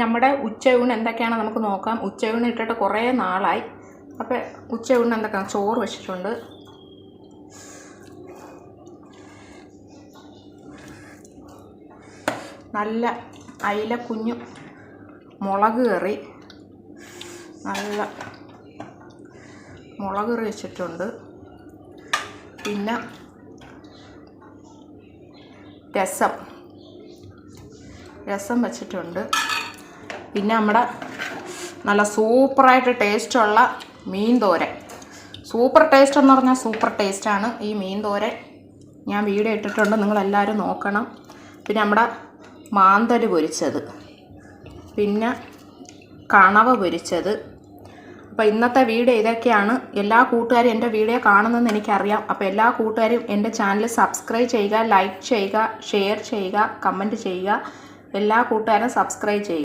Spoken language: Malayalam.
നമ്മുടെ ഉച്ചയൂണ് എന്തൊക്കെയാണ് നമുക്ക് നോക്കാം. ഉച്ചയൂണ് ഇട്ടിട്ട് കുറേ നാളായി. അപ്പോൾ ഉച്ചയൂണ് എന്തൊക്കെയാണ് ചോറ് വെച്ചിട്ടുണ്ട്? നല്ല അയില കുഞ്ഞു മുളക് കറി. നല്ല മുളക് കറി വെച്ചിട്ടുണ്ട്. പിന്നെ രസം. രസം വെച്ചിട്ടുണ്ട്. പിന്നെ നമ്മുടെ നല്ല സൂപ്പറായിട്ട് ടേസ്റ്റുള്ള മീൻ തോരൻ സൂപ്പർ ടേസ്റ്റ് എന്ന് പറഞ്ഞാൽ സൂപ്പർ ടേസ്റ്റാണ് ഈ മീൻ തോരൻ ഞാൻ വീഡിയോ ഇട്ടിട്ടുണ്ട് നിങ്ങളെല്ലാവരും നോക്കണം. പിന്നെ നമ്മുടെ മാന്തൽ പൊരിച്ചത്. പിന്നെ കണവ പൊരിച്ചത്. അപ്പോൾ ഇന്നത്തെ വീഡിയോ ഇതൊക്കെയാണ്. എല്ലാ കൂട്ടുകാരും എന്റെ വീഡിയോ കാണുന്നതെന്ന് എനിക്കറിയാം. അപ്പോൾ എല്ലാ കൂട്ടുകാരും എന്റെ ചാനൽ സബ്സ്ക്രൈബ് ചെയ്യുക ലൈക്ക് ചെയ്യുക ഷെയർ ചെയ്യുക കമന്റ് ചെയ്യുക. എല്ലാ കൂട്ടുകാരും സബ്സ്ക്രൈബ് ചെയ്യുക.